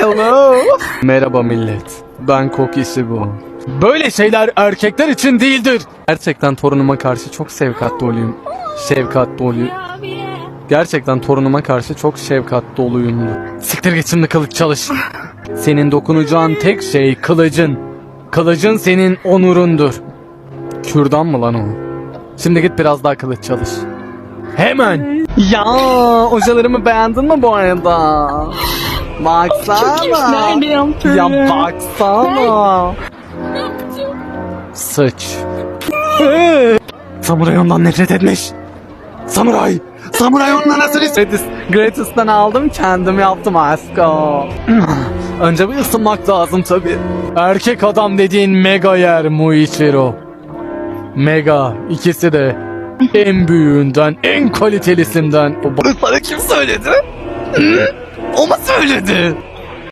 Hello. Merhaba millet. Ben Kokisi bu. Böyle şeyler erkekler için değildir. Gerçekten torunuma karşı çok şefkat doluyum. Şefkat doluyum. Gerçekten torunuma karşı çok şefkat doluyum. Siktir git şimdi kılıç çalış. Senin dokunacağın tek şey kılıcın. Kılıcın senin onurundur. Kürdan mı lan o? Şimdi git biraz daha kılıç çalış. Hemen. Ya hocalarımı beğendin mi bu arada? Baksana. Nerede yaptın? Ya baksana. Sıç. Samuray ondan nefret etmiş. Samuray. Samuray ondan nasıl Gratis, Gratis'ten aldım kendim yaptım asko. Önce bir ısınmak lazım tabi. Erkek adam dediğin mega yer Muichiro. Mega ikisi de en büyüğünden en kalitelisinden. O sana kim söyledi? O mu söyledi?